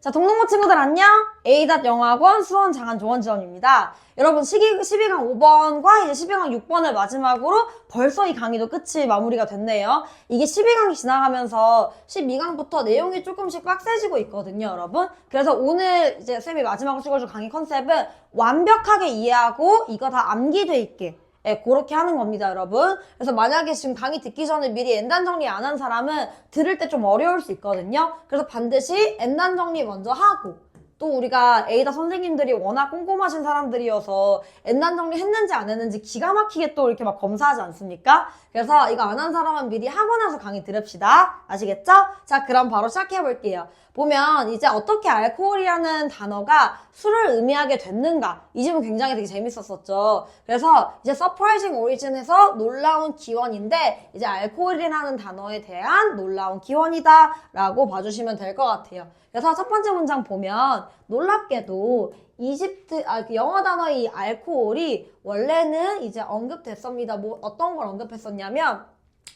자, 동동모 친구들 안녕! A닷 영어학원 수원 장한 조원 지원입니다. 여러분, 12, 12강 5번과 이제 12강 6번을 마지막으로 벌써 이 강의도 끝이 마무리가 됐네요. 이게 12강이 지나가면서 12강부터 내용이 조금씩 빡세지고 있거든요, 여러분. 그래서 오늘 이제 쌤이 마지막으로 찍어줄 강의 컨셉은 완벽하게 이해하고 이거 다 암기돼 있게 예, 그렇게 하는 겁니다, 여러분. 그래서 만약에 지금 강의 듣기 전에 미리 엔단 정리 안 한 사람은 들을 때 좀 어려울 수 있거든요. 그래서 반드시 엔단 정리 먼저 하고 또 우리가 에이다 선생님들이 워낙 꼼꼼하신 사람들이어서 엔단 정리 했는지 안 했는지 기가 막히게 또 이렇게 막 검사하지 않습니까? 그래서 이거 안 한 사람은 미리 하고 나서 강의 들읍시다. 아시겠죠? 자, 그럼 바로 시작해 볼게요. 보면 이제 어떻게 알코올이라는 단어가 술을 의미하게 됐는가 이 질문 굉장히 되게 재밌었었죠. 그래서 이제 surprising origin에서 놀라운 기원인데 이제 알코올이라는 단어에 대한 놀라운 기원이다 라고 봐주시면 될 것 같아요. 그래서 첫 번째 문장 보면 놀랍게도 이집트 아, 그 영어 단어 이 알코올이 원래는 이제 언급됐습니다. 뭐 어떤 걸 언급했었냐면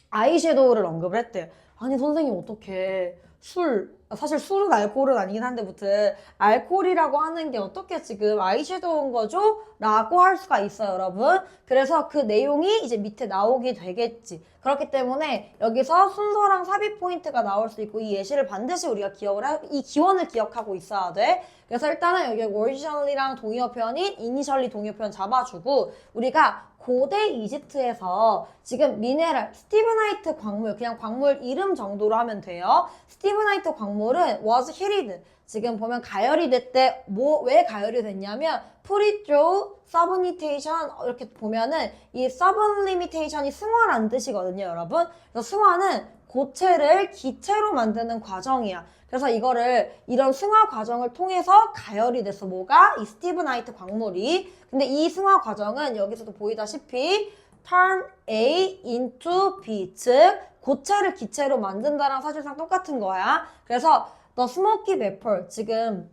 아이섀도우를 언급을 했대요. 아니 선생님 어떻게 술 사실 술은 알코올은 아니긴 한데 무튼 알코올이라고 하는 게 어떻게 지금 아이섀도우인 거죠? 라고 할 수가 있어요 여러분 그래서 그 내용이 이제 밑에 나오게 되겠지 그렇기 때문에 여기서 순서랑 삽입 포인트가 나올 수 있고 이 예시를 반드시 우리가 기억을 하, 이 기원을 기억하고 있어야 돼 그래서 일단은 여기 originally랑 동의어 표현인 initially 동의어 표현 잡아주고 우리가 고대 이집트에서 지금 미네랄, 스티브나이트 광물, 그냥 광물 이름 정도로 하면 돼요. 스티브나이트 광물 은 was hidden. 지금 보면 가열이 됐대. 뭐, 왜 가열이 됐냐면, 프리조, 서브니테이션, 이렇게 보면은 이 서브리미테이션이 승화란 뜻이거든요, 여러분. 그래서 승화는 고체를 기체로 만드는 과정이야. 그래서 이거를 이런 승화 과정을 통해서 가열이 돼서 뭐가 이 스티브 나이트 광물이 근데 이 승화 과정은 여기서도 보이다시피 turn A into B 즉 고체를 기체로 만든다랑 사실상 똑같은 거야. 그래서 the smoky vapor 지금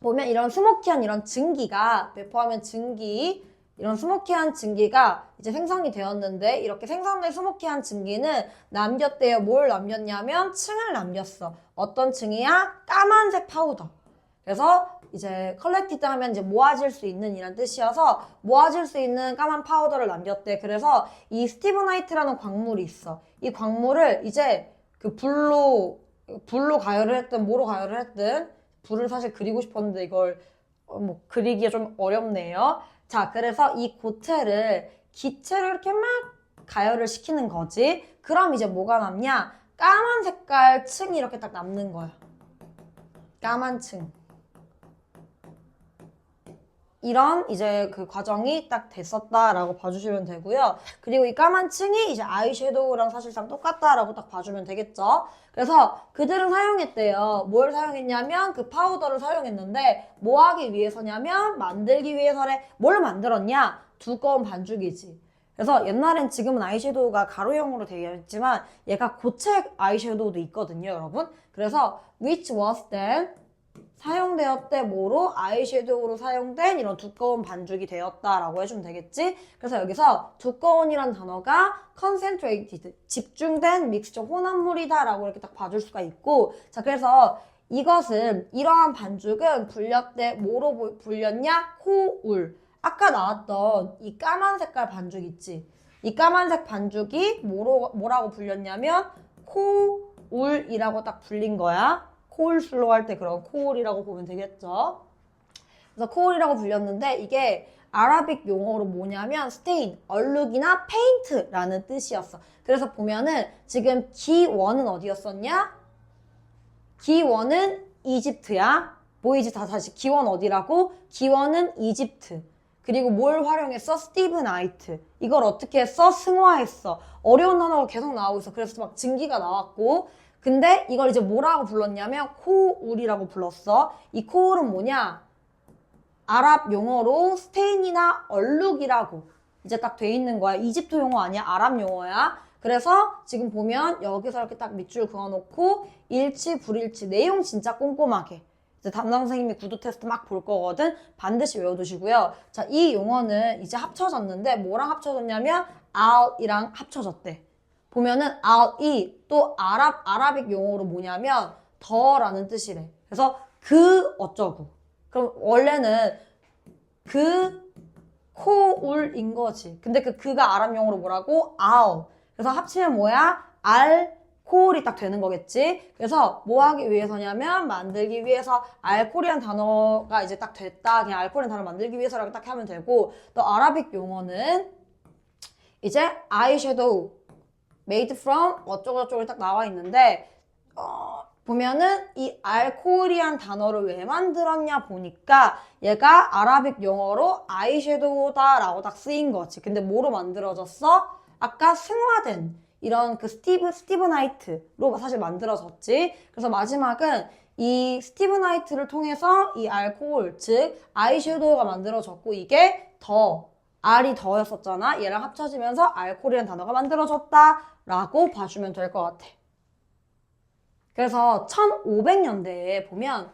보면 이런 스모키한 이런 증기가 배포하면 증기 이런 스모키한 증기가 이제 생성이 되었는데 이렇게 생성된 스모키한 증기는 남겼대요. 뭘 남겼냐면 층을 남겼어. 어떤 층이야? 까만색 파우더. 그래서 이제 컬렉티드 하면 이제 모아질 수 있는 이란 뜻이어서 모아질 수 있는 까만 파우더를 남겼대. 그래서 이 스티브나이트라는 광물이 있어. 이 광물을 이제 그 불로 불로 가열을 했든 뭐로 가열을 했든 불을 사실 그리고 싶었는데 이걸 어, 뭐 그리기가 좀 어렵네요. 자, 그래서 이 고체를 기체로 이렇게 막 가열을 시키는 거지. 그럼 이제 뭐가 남냐? 까만 색깔 층이 이렇게 딱 남는 거야. 까만 층. 이런 이제 그 과정이 딱 됐었다라고 봐주시면 되고요. 그리고 이 까만 층이 이제 아이섀도우랑 사실상 똑같다라고 딱 봐주면 되겠죠. 그래서 그들은 사용했대요. 뭘 사용했냐면 그 파우더를 사용했는데 뭐 하기 위해서냐면 만들기 위해서래. 뭘 만들었냐? 두꺼운 반죽이지. 그래서 옛날엔 지금은 아이섀도우가 가로형으로 되어 있지만 얘가 고체 아이섀도우도 있거든요, 여러분. 그래서 which was then 사용되었대 뭐로 아이섀도우로 사용된 이런 두꺼운 반죽이 되었다라고 해주면 되겠지? 그래서 여기서 두꺼운이란 단어가 concentrated, 집중된 믹스처 혼합물이다 라고 이렇게 딱 봐줄 수가 있고 자 그래서 이것은 이러한 반죽은 불렸대 뭐로 보- 불렸냐? 코울 아까 나왔던 이 까만 색깔 반죽 있지? 이 까만색 반죽이 뭐로, 뭐라고 불렸냐면 코울이라고 딱 불린 거야. 코울슬로 할 때 그런 코울이라고 보면 되겠죠. 그래서 코울이라고 불렸는데 이게 아라빅 용어로 뭐냐면 스테인, 얼룩이나 페인트라는 뜻이었어. 그래서 보면은 지금 기원은 어디였었냐? 기원은 이집트야. 보이지 다 다시 기원 어디라고? 기원은 이집트. 그리고 뭘 활용했어? 스티브 나이트. 이걸 어떻게 했어? 승화했어. 어려운 단어가 계속 나오고 있어. 그래서 막 증기가 나왔고. 근데 이걸 이제 뭐라고 불렀냐면 코울이라고 불렀어. 이 코울은 뭐냐? 아랍 용어로 스테인이나 얼룩이라고 이제 딱 돼 있는 거야. 이집트 용어 아니야. 아랍 용어야. 그래서 지금 보면 여기서 이렇게 딱 밑줄 그어놓고 일치, 불일치 내용 진짜 꼼꼼하게 이제 담당 선생님이 구두 테스트 막 볼 거거든. 반드시 외워두시고요. 자, 이 용어는 이제 합쳐졌는데 뭐랑 합쳐졌냐면 out이랑 합쳐졌대. 보면은 out이 또 아랍 아라빅 용어로 뭐냐면 더라는 뜻이래. 그래서 그 어쩌고. 그럼 원래는 그 코울인 거지. 근데 그 그가 아랍 용어로 뭐라고? 알. 그래서 합치면 뭐야? 알 코올이 딱 되는 거겠지. 그래서 뭐 하기 위해서냐면 만들기 위해서 알코올이란 단어가 이제 딱 됐다. 그냥 알코올이란 단어 만들기 위해서라고 딱 하면 되고 또 아라빅 용어는 이제 아이섀도우 made from 어쩌고저쩌고 딱 나와 있는데 어, 보면은 이 알코올이란 단어를 왜 만들었냐 보니까 얘가 아라빅 영어로 아이섀도우다라고 딱 쓰인 거지. 근데 뭐로 만들어졌어? 아까 승화된 이런 그 스티브 스티브 나이트로 사실 만들어졌지. 그래서 마지막은 이 스티브 나이트를 통해서 이 알코올 즉 아이섀도우가 만들어졌고 이게 더 R이 더였었잖아. 얘랑 합쳐지면서 알코올이라는 단어가 만들어졌다라고 봐주면 될 것 같아. 그래서 1500년대에 보면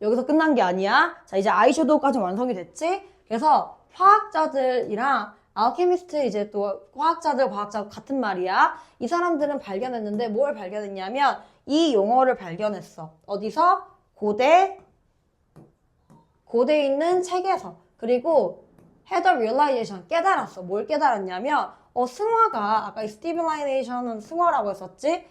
여기서 끝난 게 아니야. 자, 이제 아이섀도우까지 완성이 됐지? 그래서 화학자들이랑 알케미스트 이제 또 화학자들, 과학자 같은 말이야. 이 사람들은 발견했는데 뭘 발견했냐면 이 용어를 발견했어. 어디서? 고대, 고대에 있는 책에서. 그리고 a realization, 깨달았어. 뭘 깨달았냐면, 어, 승화가, 아까 이 stabilization은 승화라고 했었지?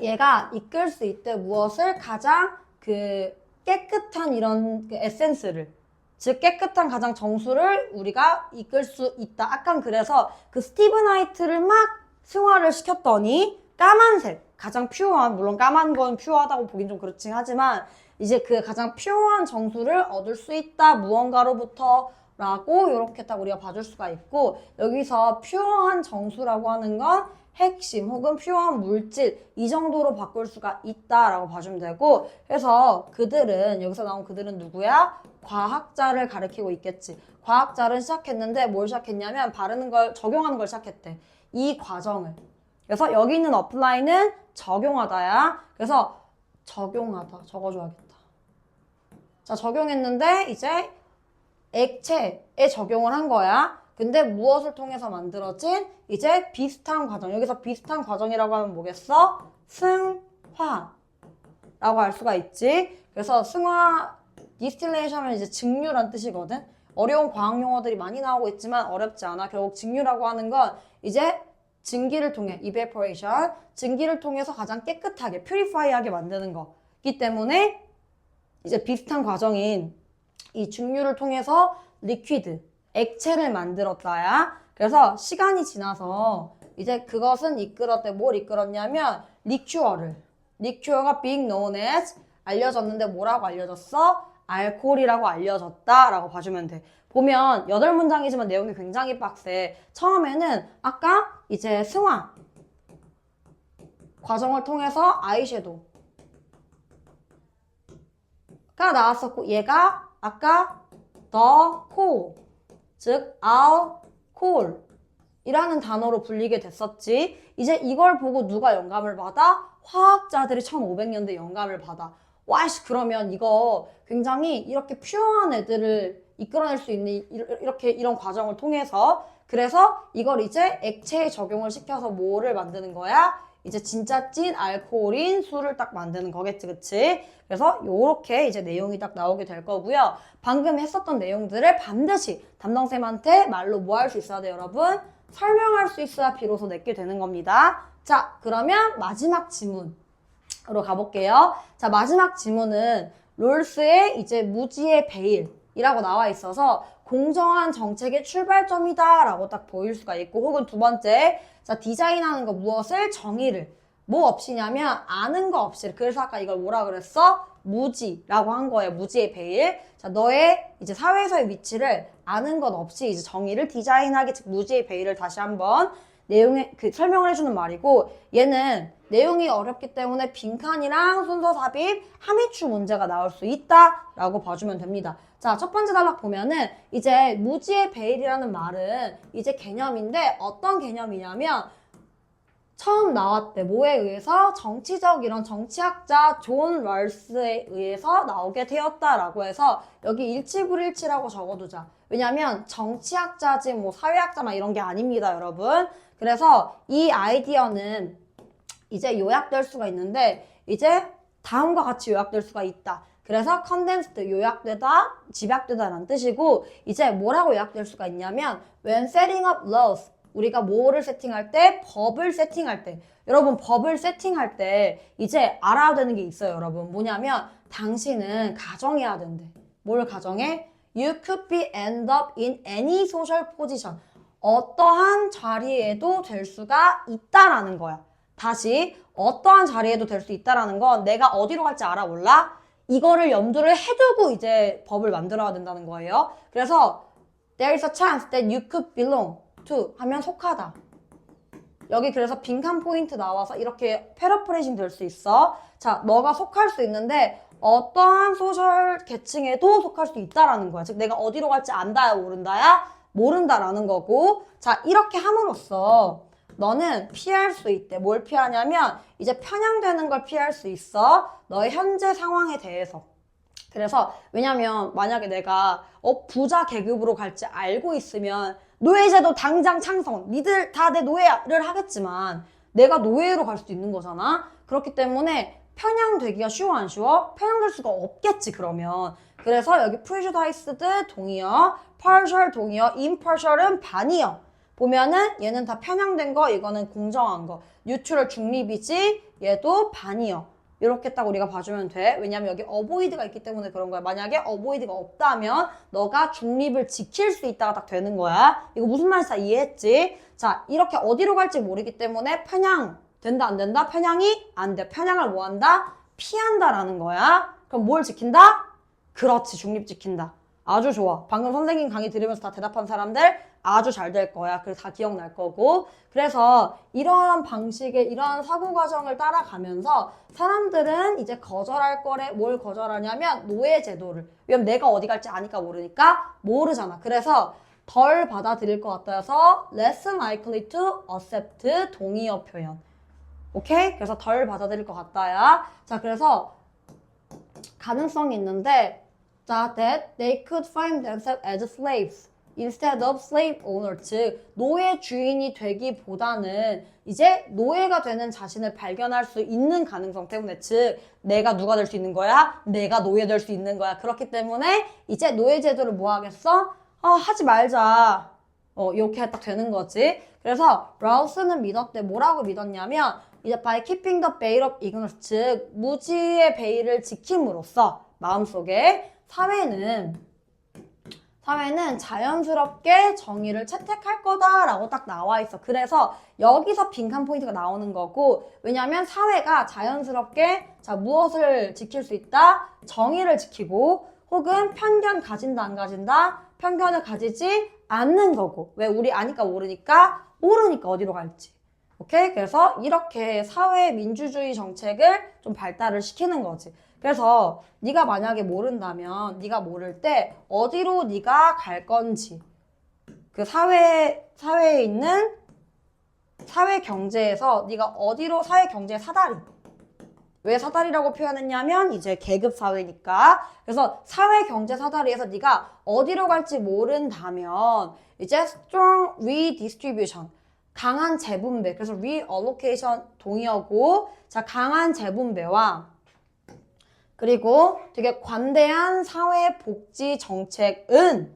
얘가 이끌 수 있대 무엇을 가장 그 깨끗한 이런 그 에센스를 즉 깨끗한 가장 정수를 우리가 이끌 수 있다. 약간 그래서 그 스티브 나이트를 막 승화를 시켰더니 까만색 가장 퓨어한 물론 까만 건 퓨어하다고 보긴 좀 그렇긴 하지만 이제 그 가장 퓨어한 정수를 얻을 수 있다 무언가로부터 라고 이렇게 딱 우리가 봐줄 수가 있고 여기서 퓨어한 정수라고 하는 건 핵심 혹은 퓨어한 물질 이 정도로 바꿀 수가 있다라고 봐주면 되고 그래서 그들은 여기서 나온 그들은 누구야? 과학자를 가리키고 있겠지. 과학자를 시작했는데 뭘 시작했냐면 바르는 걸 적용하는 걸 시작했대. 이 과정을. 그래서 여기 있는 어플라이는 적용하다야. 그래서 적용하다 적어줘야겠다. 자 적용했는데 이제 액체에 적용을 한 거야. 근데 무엇을 통해서 만들어진 이제 비슷한 과정. 여기서 비슷한 과정이라고 하면 뭐겠어? 승화라고 할 수가 있지. 그래서 승화 디스틸레이션은 이제 증류란 뜻이거든. 어려운 과학 용어들이 많이 나오고 있지만 어렵지 않아. 결국 증류라고 하는 건 이제 증기를 통해 evaporation, 증기를 통해서 가장 깨끗하게 purify하게 만드는 거기 때문에 이제 비슷한 과정인 이 증류를 통해서 리퀴드, 액체를 만들었다야. 그래서 시간이 지나서 이제 그것은 이끌었대. 뭘 이끌었냐면 리큐어를. 리큐어가 being known as 알려졌는데 뭐라고 알려졌어? 알코올이라고 알려졌다라고 봐주면 돼. 보면 여덟 문장이지만 내용이 굉장히 빡세. 처음에는 아까 이제 승화 과정을 통해서 아이섀도우 가 나왔었고 얘가 아까 the coal 즉 alcohol 이라는 단어로 불리게 됐었지. 이제 이걸 보고 누가 영감을 받아? 화학자들이 1500년대 영감을 받아. 와씨 그러면 이거 굉장히 이렇게 퓨어한 애들을 이끌어낼 수 있는 이- 이렇게 이런 과정을 통해서 그래서 이걸 이제 액체에 적용을 시켜서 뭐를 만드는 거야? 이제 진짜 찐 알코올인 술을 딱 만드는 거겠지, 그치? 그래서 요렇게 이제 내용이 딱 나오게 될 거고요. 방금 했었던 내용들을 반드시 담당쌤한테 말로 뭐 할 수 있어야 돼요, 여러분? 설명할 수 있어야 비로소 내게 되는 겁니다. 자, 그러면 마지막 지문. 으로 가볼게요. 자, 마지막 지문은 롤스의 이제 무지의 베일 이라고 나와 있어서 공정한 정책의 출발점이다 라고 딱 보일 수가 있고 혹은 두 번째, 자, 디자인하는 거 무엇을 정의를 뭐 없이냐면 아는 거 없이 그래서 아까 이걸 뭐라 그랬어? 무지라고 한 거예요. 무지의 베일. 자, 너의 이제 사회에서의 위치를 아는 것 없이 이제 정의를 디자인하기 즉 무지의 베일을 다시 한번 내용에 그 설명을 해주는 말이고 얘는 내용이 어렵기 때문에 빈칸이랑 순서 삽입, 함의추 문제가 나올 수 있다라고 봐주면 됩니다. 자, 첫 번째 단락 보면은 이제 무지의 베일이라는 말은 이제 개념인데 어떤 개념이냐면 처음 나왔대. 뭐에 의해서? 정치적 이런 정치학자 존 럴스에 의해서 나오게 되었다라고 해서 여기 일치불일치라고 적어두자. 왜냐면 정치학자지 뭐 사회학자 막 이런 게 아닙니다, 여러분. 그래서 이 아이디어는 이제 요약될 수가 있는데 이제 다음과 같이 요약될 수가 있다. 그래서 condensed 요약되다, 집약되다라는 뜻이고 이제 뭐라고 요약될 수가 있냐면 when setting up laws 우리가 뭐를 세팅할 때? 법을 세팅할 때. 여러분 법을 세팅할 때 이제 알아야 되는 게 있어요 여러분. 뭐냐면 당신은 가정해야 된대. 뭘 가정해? You could be end up in any social position. 어떠한 자리에도 될 수가 있다라는 거야. 다시 어떠한 자리에도 될 수 있다라는 건 내가 어디로 갈지 알아 몰라? 이거를 염두를 해두고 이제 법을 만들어야 된다는 거예요. 그래서 there is a chance that you could belong to 하면 속하다. 여기 그래서 빈칸 포인트 나와서 이렇게 패러프레이징 될수 있어. 자, 너가 속할 수 있는데 어떠한 소셜 계층에도 속할 수 있다라는 거야. 즉 내가 어디로 갈지 안다야 모른다야 모른다라는 거고. 자, 이렇게 함으로써 너는 피할 수 있대. 뭘 피하냐면 이제 편향되는 걸 피할 수 있어. 너의 현재 상황에 대해서. 그래서 왜냐면 만약에 내가 어 부자 계급으로 갈지 알고 있으면 노예제도 당장 창성. 니들 다 내 노예를 하겠지만 내가 노예로 갈 수도 있는 거잖아. 그렇기 때문에 편향되기가 쉬워 안 쉬워? 편향될 수가 없겠지 그러면. 그래서 여기 prejudiced 동의어, partial 동의어, impartial은 반이어. 보면은 얘는 다 편향된 거, 이거는 공정한 거. 뉴트럴 중립이지, 얘도 반이요. 이렇게 딱 우리가 봐주면 돼. 왜냐면 여기 어보이드가 있기 때문에 그런 거야. 만약에 어보이드가 없다면 너가 중립을 지킬 수 있다가 딱 되는 거야. 이거 무슨 말인지 다 이해했지? 자, 이렇게 어디로 갈지 모르기 때문에 편향 된다 안 된다? 편향이 안 돼. 편향을 뭐 한다? 피한다라는 거야. 그럼 뭘 지킨다? 그렇지, 중립 지킨다. 아주 좋아. 방금 선생님 강의 들으면서 다 대답한 사람들 아주 잘 될 거야. 그래서 다 기억날 거고. 그래서 이러한 방식의 이러한 사고 과정을 따라가면서 사람들은 이제 거절할 거래 뭘 거절하냐면 노예 제도를. 왜냐면 내가 어디 갈지 아니까 모르니까 모르잖아. 그래서 덜 받아들일 것 같아서 less likely to accept 동의어 표현. 오케이? 그래서 덜 받아들일 것 같다야. 자, 그래서 가능성이 있는데 자, that they could find themselves as slaves instead of slave owners. 즉, 노예 주인이 되기보다는 이제 노예가 되는 자신을 발견할 수 있는 가능성 때문에 즉, 내가 누가 될 수 있는 거야? 내가 노예 될 수 있는 거야. 그렇기 때문에 이제 노예 제도를 뭐 하겠어? 아, 하지 말자. 어, 이렇게 딱 되는 거지. 그래서 라우스는 믿었대. 뭐라고 믿었냐면 이제 by keeping the veil of ignorance 즉 무지의 베일을 지킴으로써 마음속에 사회는 사회는 자연스럽게 정의를 채택할 거다라고 딱 나와 있어. 그래서 여기서 빈칸 포인트가 나오는 거고, 왜냐면 사회가 자연스럽게 자 무엇을 지킬 수 있다? 정의를 지키고, 혹은 편견 가진다 안 가진다? 편견을 가지지 않는 거고. 왜 우리 아니까 모르니까 모르니까 어디로 갈지. 오케이? 그래서 이렇게 사회 민주주의 정책을 좀 발달을 시키는 거지. 그래서 네가 만약에 모른다면 네가 모를 때 어디로 네가 갈 건지 그 사회 사회에 있는 사회 경제에서 네가 어디로 사회 경제 사다리 왜 사다리라고 표현했냐면 이제 계급 사회니까. 그래서 사회 경제 사다리에서 네가 어디로 갈지 모른다면 이제 strong redistribution 강한 재분배. 그래서 reallocation 동의어고 자 강한 재분배와 그리고 되게 관대한 사회 복지 정책은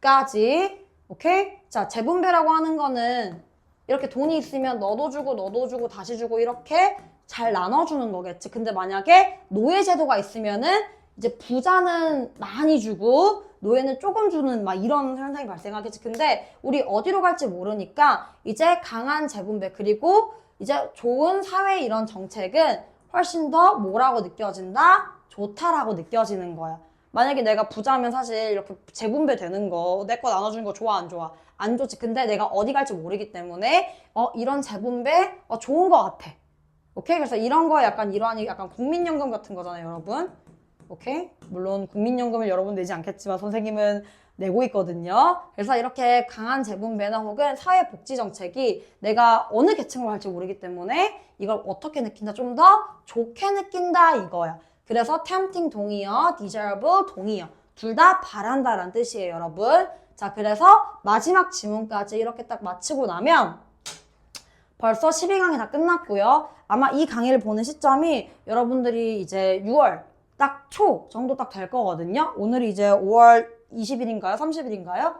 까지 오케이? 자, 재분배라고 하는 거는 이렇게 돈이 있으면 너도 주고 너도 주고 다시 주고 이렇게 잘 나눠주는 거겠지. 근데 만약에 노예 제도가 있으면은 이제 부자는 많이 주고 노예는 조금 주는 막 이런 현상이 발생하겠지. 근데 우리 어디로 갈지 모르니까 이제 강한 재분배 그리고 이제 좋은 사회 이런 정책은 훨씬 더 뭐라고 느껴진다? 좋다라고 느껴지는 거야. 만약에 내가 부자면 사실 이렇게 재분배 되는 거, 내 거 나눠주는 거 좋아, 안 좋아? 안 좋지. 근데 내가 어디 갈지 모르기 때문에, 어, 이런 재분배, 어, 좋은 거 같아. 오케이? 그래서 이런 거 약간 이러한 약간 국민연금 같은 거잖아요, 여러분. 오케이? 물론 국민연금을 여러분 내지 않겠지만 선생님은 내고 있거든요. 그래서 이렇게 강한 재분배나 혹은 사회복지 정책이 내가 어느 계층으로 갈지 모르기 때문에 이걸 어떻게 느낀다? 좀 더 좋게 느낀다 이거야. 그래서 tempting 동의어, desirable 동의어. 둘 다 바란다라는 뜻이에요, 여러분. 자, 그래서 마지막 지문까지 이렇게 딱 마치고 나면 벌써 12강이 다 끝났고요. 아마 이 강의를 보는 시점이 여러분들이 이제 6월 딱 초 정도 딱 될 거거든요. 오늘이 이제 5월 20일인가요? 30일인가요?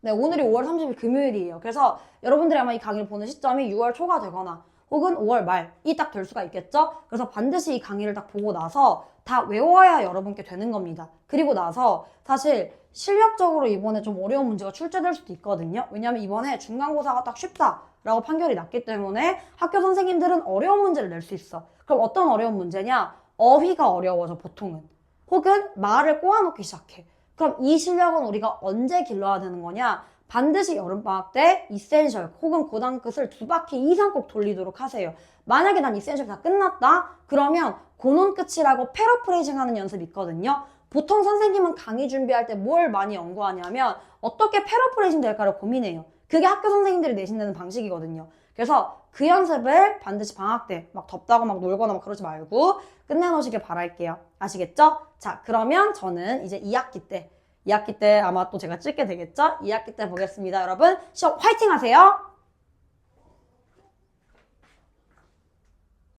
네, 오늘이 5월 30일 금요일이에요. 그래서 여러분들이 아마 이 강의를 보는 시점이 6월 초가 되거나 혹은 5월 말이 딱 될 수가 있겠죠? 그래서 반드시 이 강의를 딱 보고 나서 다 외워야 여러분께 되는 겁니다. 그리고 나서 사실 실력적으로 이번에 좀 어려운 문제가 출제될 수도 있거든요. 왜냐면 이번에 중간고사가 딱 쉽다라고 판결이 났기 때문에 학교 선생님들은 어려운 문제를 낼 수 있어. 그럼 어떤 어려운 문제냐? 어휘가 어려워져, 보통은. 혹은 말을 꼬아놓기 시작해. 그럼 이 실력은 우리가 언제 길러야 되는 거냐? 반드시 여름방학 때 이센셜 혹은 고단 끝을 두 바퀴 이상 꼭 돌리도록 하세요. 만약에 난 이센셜 다 끝났다? 그러면 고논 끝이라고 패러프레이징 하는 연습이 있거든요. 보통 선생님은 강의 준비할 때 뭘 많이 연구하냐면 어떻게 패러프레이징 될까를 고민해요. 그게 학교 선생님들이 내신다는 방식이거든요. 그래서 그 연습을 반드시 방학 때 막 덥다고 막 놀거나 막 그러지 말고 끝내놓으시길 바랄게요. 아시겠죠? 자, 그러면 저는 이제 2학기 때 2학기 때 아마 또 제가 찍게 되겠죠? 2학기 때 보겠습니다. 여러분, 시험 화이팅 하세요!